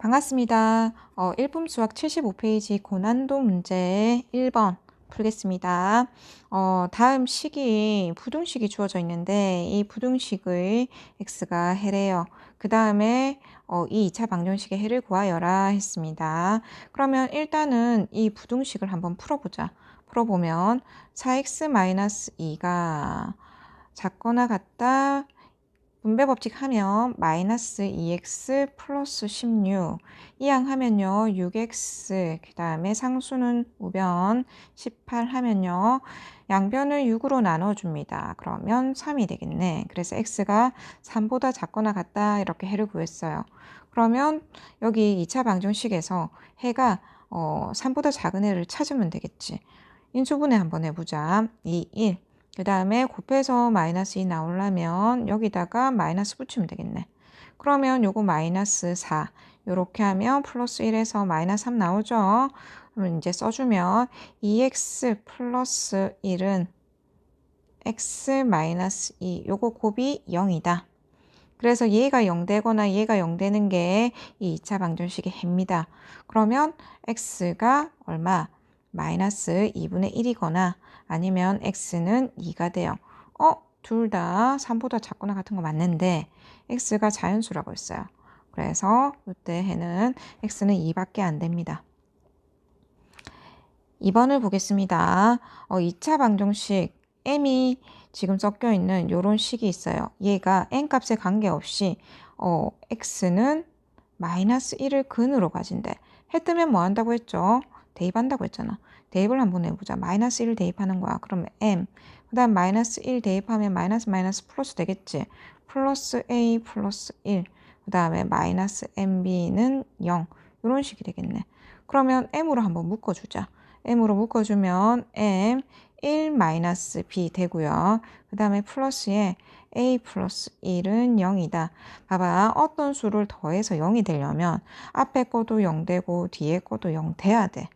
반갑습니다. 어, 1품 수학 75페이지 고난도 문제 1번 풀겠습니다. 어, 다음 식이 부등식이 주어져 있는데 이 부등식의 x가 해래요. 그 다음에 어, 이 2차 방정식의 해를 구하여라 했습니다. 그러면 일단은 이 부등식을 한번 풀어보자. 풀어보면 4x-2가 작거나 같다 분배 법칙 하면 마이너스 2x 플러스 16 이항 하면요 6x 그 다음에 상수는 우변 18 하면요 양변을 6으로 나눠줍니다. 그러면 3이 되겠네. 그래서 x가 3보다 작거나 같다 이렇게 해를 구했어요. 그러면 여기 2차 방정식에서 해가 어, 3보다 작은 해를 찾으면 되겠지. 인수분해 한번 해보자. 2, 1. 그 다음에 곱해서 마이너스 2 나오려면 여기다가 마이너스 붙이면 되겠네. 그러면 요거 마이너스 4 요렇게 하면 플러스 1에서 마이너스 3 나오죠. 그러면 이제 써주면 2x 플러스 1은 x 마이너스 2 요거 곱이 0이다. 그래서 얘가 0 되거나 얘가 0 되는 게 이 2차 방정식의 해입니다. 그러면 x가 얼마? 마이너스 2분의 1이거나 아니면 x는 2가 돼요. 어? 둘 다 3보다 작거나 같은 거 맞는데 x가 자연수라고 했어요. 그래서 이때 해는 x는 2밖에 안 됩니다. 2번을 보겠습니다. 어, 2차 방정식 m이 지금 섞여 있는 이런 식이 있어요. 얘가 n 값에 관계없이 어, x는 마이너스 1을 근으로 가진대. 해 뜨면 뭐 한다고 했죠? 대입한다고 했잖아. 대입을 한번 해보자. 마이너스 1 대입하는 거야. 그러면 m. 그 다음 마이너스 1 대입하면 마이너스 마이너스 플러스 되겠지. 플러스 a 플러스 1. 그 다음에 마이너스 mb는 0. 이런 식이 되겠네. 그러면 m으로 한번 묶어주자. m으로 묶어주면 m 1 마이너스 b 되고요. 그 다음에 플러스에 a 플러스 1은 0이다. 봐봐. 어떤 수를 더해서 0이 되려면 앞에 거도 0 되고 뒤에 거도 0 돼야 돼.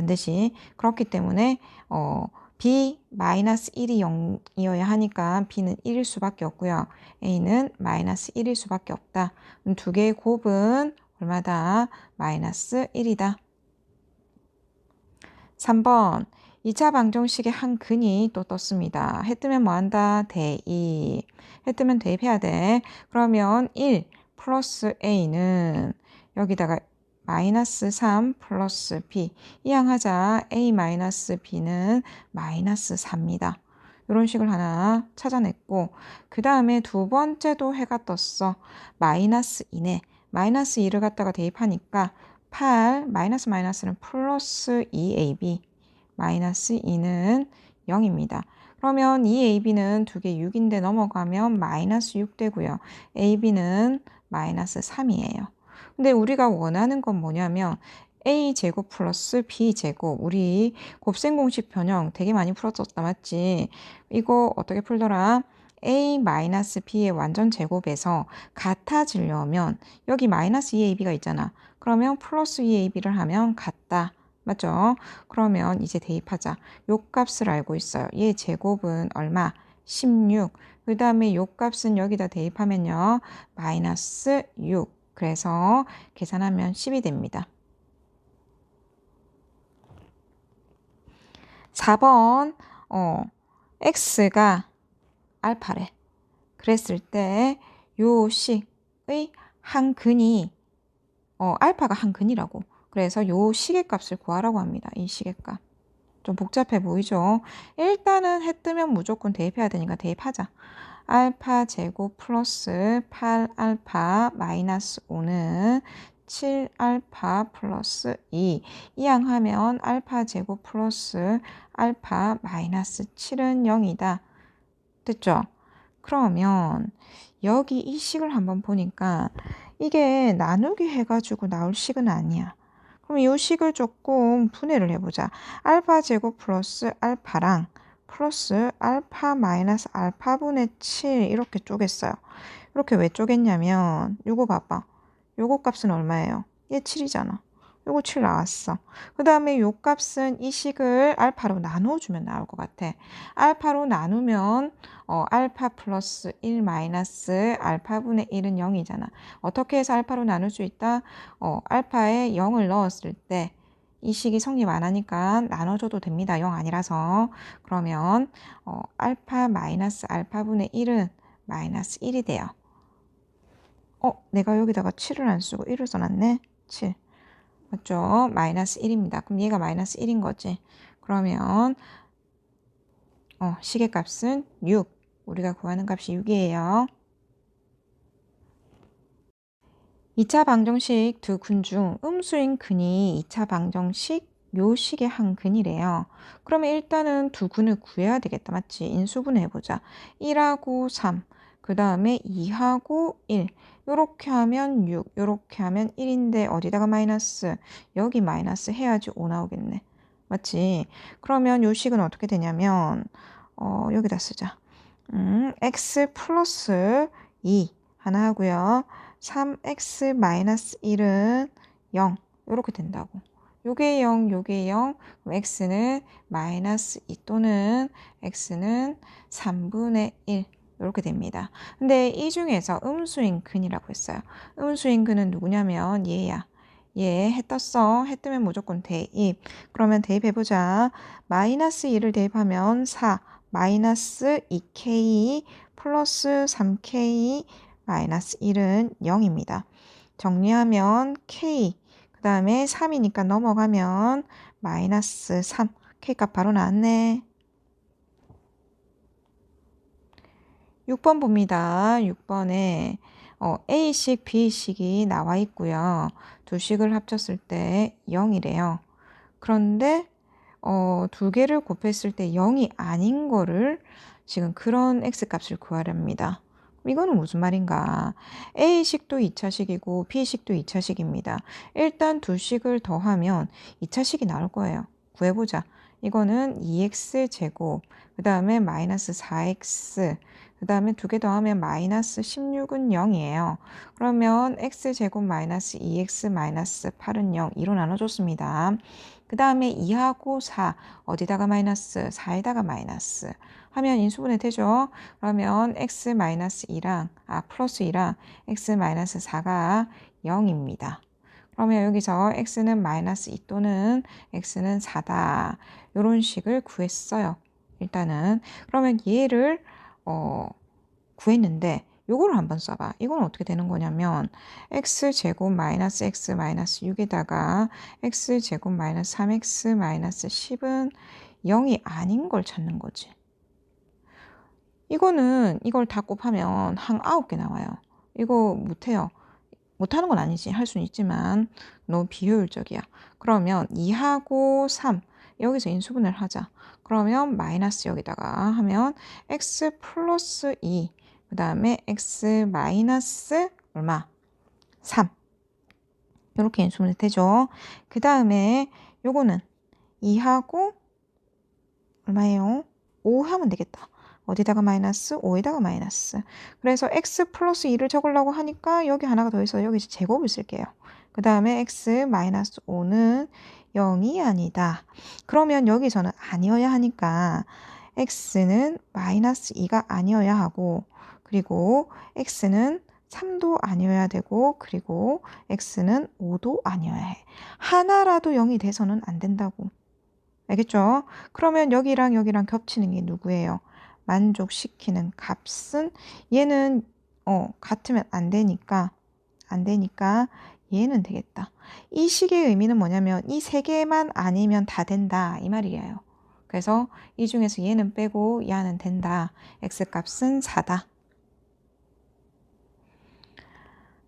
반드시 그렇기 때문에 어, b 마이너스 1이 0이어야 하니까 b는 1일 수밖에 없고요. a는 마이너스 1일 수밖에 없다. 두 개의 곱은 얼마다? 마이너스 1이다. 3번 2차 방정식의 한 근이 또 떴습니다. 해 뜨면 뭐 한다? 대입. 해 뜨면 대입해야 돼. 그러면 1 플러스 a는 여기다가 마이너스 3 플러스 b 이항하자 a 마이너스 b는 마이너스 4입니다. 이런 식을 하나 찾아냈고 그 다음에 두 번째도 해가 떴어. 마이너스 2네. 마이너스 2를 갖다가 대입하니까 8 마이너스 마이너스는 플러스 2ab 마이너스 2는 0입니다. 그러면 2ab는 두 개 6인데 넘어가면 마이너스 6 되고요. ab는 마이너스 3이에요. 근데 우리가 원하는 건 뭐냐면 a 제곱 플러스 b 제곱 우리 곱셈 공식 변형 되게 많이 풀었었다 맞지? 이거 어떻게 풀더라? a 마이너스 b의 완전 제곱에서 같아지려면 여기 마이너스 2ab가 있잖아. 그러면 플러스 2ab를 하면 같다. 맞죠? 그러면 이제 대입하자. 요 값을 알고 있어요. 얘 제곱은 얼마? 16. 그 다음에 요 값은 여기다 대입하면요. 마이너스 6. 그래서 계산하면 10이 됩니다. 4번 어, x가 알파래. 그랬을 때 요 식의 한 근이 어, 알파가 한 근이라고. 그래서 요 시계값을 구하라고 합니다. 이 시계값. 좀 복잡해 보이죠? 일단은 해 뜨면 무조건 대입해야 되니까 대입하자. 알파 제곱 플러스 8알파 마이너스 5는 7알파 플러스 2 이항하면 알파 제곱 플러스 알파 마이너스 7은 0이다. 됐죠? 그러면 여기 이 식을 한번 보니까 이게 나누기 해가지고 나올 식은 아니야. 그럼 이 식을 조금 분해를 해보자. 알파 제곱 플러스 알파랑 플러스 알파 마이너스 알파분의 7 이렇게 쪼갰어요. 이렇게 왜 쪼갰냐면 요거 봐봐. 요거 값은 얼마예요? 얘 7이잖아. 요거 7 나왔어. 그 다음에 요 값은 이 식을 알파로 나눠주면 나올 것 같아. 알파로 나누면 어, 알파 플러스 1 마이너스 알파분의 1은 0이잖아. 어떻게 해서 알파로 나눌 수 있다? 어, 알파에 0을 넣었을 때 이 식이 성립 안 하니까 나눠줘도 됩니다. 0 아니라서. 그러면 어, 알파 마이너스 알파분의 1은 마이너스 1이 돼요. 어, 내가 여기다가 7을 안 쓰고 1을 써놨네. 7. 맞죠? 마이너스 1입니다. 그럼 얘가 마이너스 1인 거지. 그러면 어, 시계값은 6. 우리가 구하는 값이 6이에요. 2차 방정식 두 근 중 음수인 근이 2차 방정식 요 식의 한 근이래요. 그러면 일단은 두 근을 구해야 되겠다. 맞지? 인수분해 해보자. 1하고 3, 그 다음에 2하고 1. 요렇게 하면 6, 요렇게 하면 1인데 어디다가 마이너스? 여기 마이너스 해야지 5 나오겠네. 맞지? 그러면 요 식은 어떻게 되냐면 어, 여기다 쓰자. 음, x 플러스 2 하나 하고요. 3x 마이너스 1은 0 이렇게 된다고. 요게 0, 요게 0, x는 마이너스 2 또는 x는 3분의 1 이렇게 됩니다. 근데 이 중에서 음수인 근이라고 했어요. 음수인 근은 누구냐면 얘야. 얘 해 떴어. 해 뜨면 무조건 대입. 그러면 대입해보자. 마이너스 2를 대입하면 4, 마이너스 2k 플러스 3k 마이너스 1은 0입니다. 정리하면 k, 그 다음에 3이니까 넘어가면 마이너스 3. k값 바로 나왔네. 6번 봅니다. 6번에 어, A식, B식이 나와 있고요. 두 식을 합쳤을 때 0이래요. 그런데 어, 두 개를 곱했을 때 0이 아닌 거를 지금 그런 x값을 구하랍니다. 이거는 무슨 말인가? A식도 2차식이고 B식도 2차식입니다. 일단 두 식을 더하면 2차식이 나올 거예요. 구해보자. 이거는 2x 제곱, 그 다음에 마이너스 4x, 그 다음에 두 개 더하면 마이너스 16은 0이에요. 그러면 x제곱 마이너스 2x 마이너스 8은 0, 2로 나눠줬습니다. 그 다음에 2하고 4, 어디다가 마이너스, 4에다가 마이너스 하면 인수분해 되죠. 그러면 x 마이너스 2랑, 아, 플러스 2랑 x 마이너스 4가 0입니다. 그러면 여기서 x는 마이너스 2 또는 x는 4다. 이런 식을 구했어요. 일단은. 그러면 얘를 어, 구했는데 요거를 한번 써봐. 이건 어떻게 되는 거냐면 x제곱 마이너스 x 마이너스 6에다가 x제곱 마이너스 3x 마이너스 10은 0이 아닌 걸 찾는 거지. 이거는 이걸 다 곱하면 한 9개 나와요. 이거 못해요. 못하는 건 아니지. 할 수는 있지만 너무 비효율적이야. 그러면 2하고 3 여기서 인수분해를 하자. 그러면 마이너스 여기다가 하면 x 플러스 2, 그 다음에 x 마이너스 얼마? 3. 이렇게 인수분해 되죠. 그 다음에 요거는 2하고 얼마예요? 5 하면 되겠다. 어디다가 마이너스? 5에다가 마이너스. 그래서 x 플러스 2를 적으려고 하니까 여기 하나가 더 있어. 여기 제곱을 쓸게요. 그 다음에 x 마이너스 5는 0이 아니다. 그러면 여기서는 아니어야 하니까 x는 마이너스 2가 아니어야 하고 그리고 x는 3도 아니어야 되고 그리고 x는 5도 아니어야 해. 하나라도 0이 돼서는 안 된다고. 알겠죠? 그러면 여기랑 여기랑 겹치는 게 누구예요? 만족시키는 값은 얘는 어, 같으면 안 되니까 안 되니까 얘는 되겠다. 이 식의 의미는 뭐냐면 이 세 개만 아니면 다 된다 이 말이에요. 그래서 이 중에서 얘는 빼고 야는 된다. x값은 4다.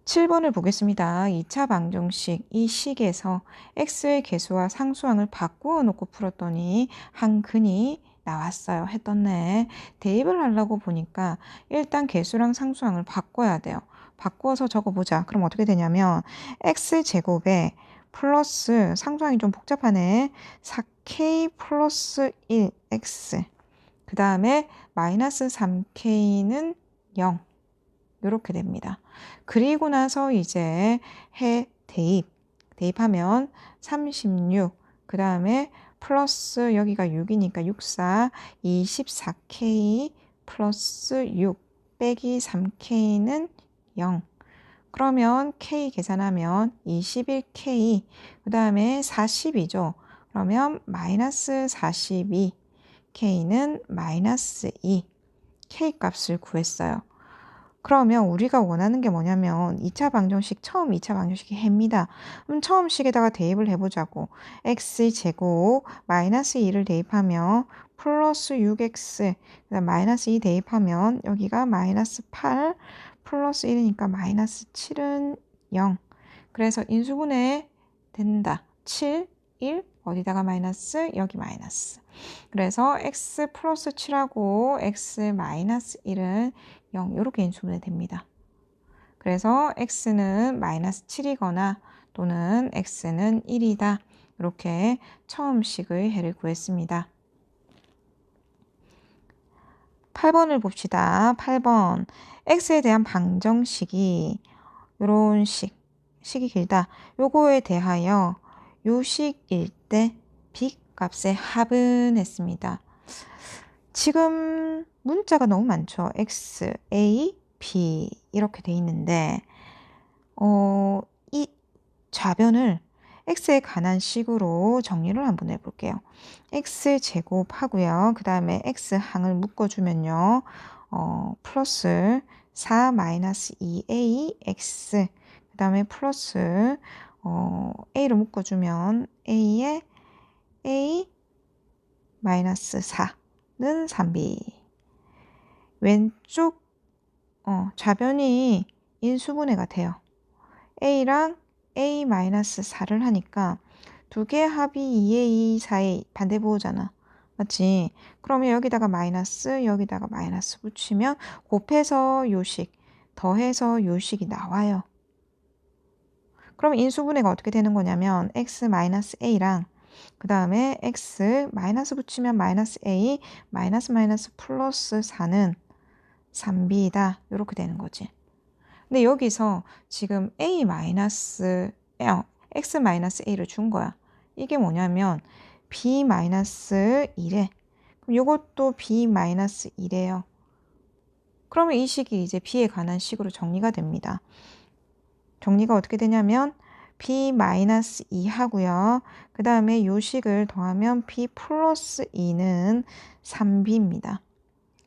7번을 보겠습니다. 2차 방정식 이 식에서 x의 개수와 상수항을 바꾸어 놓고 풀었더니 한 근이 나왔어요. 했던네. 대입을 하려고 보니까 일단 개수랑 상수항을 바꿔야 돼요. 바꿔서 적어보자. 그럼 어떻게 되냐면 x제곱에 플러스 상수항이 좀 복잡하네. 4k 플러스 1x 그 다음에 마이너스 3k는 0 이렇게 됩니다. 그리고 나서 이제 해 대입 대입하면 36. 그 다음에 플러스 여기가 6이니까 64, 24K 플러스 6 빼기 3K는 0. 그러면 K 계산하면 21K, 그 다음에 40이죠. 그러면 마이너스 42, K는 마이너스 2, K 값을 구했어요. 그러면 우리가 원하는 게 뭐냐면 2차 방정식, 처음 2차 방정식이 해입니다. 그럼 처음 식에다가 대입을 해보자고. x 제곱 마이너스 2를 대입하면 플러스 6x 그다음 마이너스 2 대입하면 여기가 마이너스 8 플러스 1이니까 마이너스 7은 0. 그래서 인수분해 된다. 7, 1 어디다가 마이너스 여기 마이너스. 그래서 x 플러스 7하고 x 마이너스 1은 0 이렇게 인수분해 됩니다. 그래서 x는 마이너스 7이거나 또는 x는 1이다. 이렇게 처음식의 해를 구했습니다. 8번을 봅시다. 8번. x에 대한 방정식이 이런 식, 식이 길다. 요거에 대하여 요식일 때 빅값의 합은 했습니다. 지금 문자가 너무 많죠. x, a, b 이렇게 돼 있는데 어, 이 좌변을 x에 관한 식으로 정리를 한번 해볼게요. x 제곱하고요. 그 다음에 x 항을 묶어주면요. 어, 플러스 4 마이너스 2a x 그 다음에 플러스 어, a로 묶어주면 a에 a 마이너스 4 는 3b 왼쪽 어, 좌변이 인수분해가 돼요. a랑 a-4를 하니까 두 개의 합이 2의 2 4의 반대 보호잖아. 맞지? 그러면 여기다가 마이너스, 여기다가 마이너스 붙이면 곱해서 요식, 더해서 요식이 나와요. 그럼 인수분해가 어떻게 되는 거냐면 x 마이너스 a랑 그 다음에 x 마이너스 붙이면 마이너스 a 마이너스 마이너스 플러스 4는 3b다 이렇게 되는 거지. 근데 여기서 지금 a 마이너스 어, x 마이너스 a를 준 거야. 이게 뭐냐면 b 마이너스 1에 그럼 이것도 b 마이너스 1이에요. 그러면 이 식이 이제 b에 관한 식으로 정리가 됩니다. 정리가 어떻게 되냐면 b 마이너스 2 하고요. 그 다음에 이 식을 더하면 b 플러스 2는 3b입니다.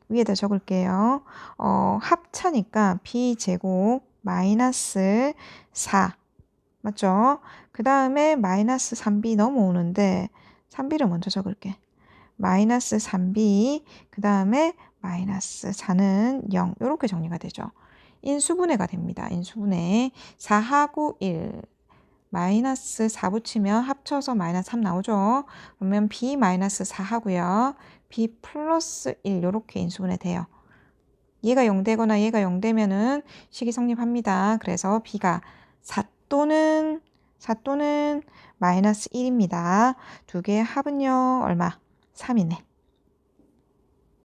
위에다 적을게요. 어, 합차니까 b제곱 마이너스 4 맞죠? 그 다음에 마이너스 3b 넘어오는데 3b를 먼저 적을게. 마이너스 3b 그 다음에 마이너스 4는 0 이렇게 정리가 되죠. 인수분해가 됩니다. 인수분해 4하고 1 마이너스 4 붙이면 합쳐서 마이너스 3 나오죠. 그러면 b 마이너스 4 하고요. b 플러스 1 이렇게 인수분해 돼요. 얘가 0되거나 얘가 0되면은 식이 성립합니다. 그래서 b가 4 또는 4 또는 마이너스 1입니다. 두 개의 합은요 얼마? 3이네.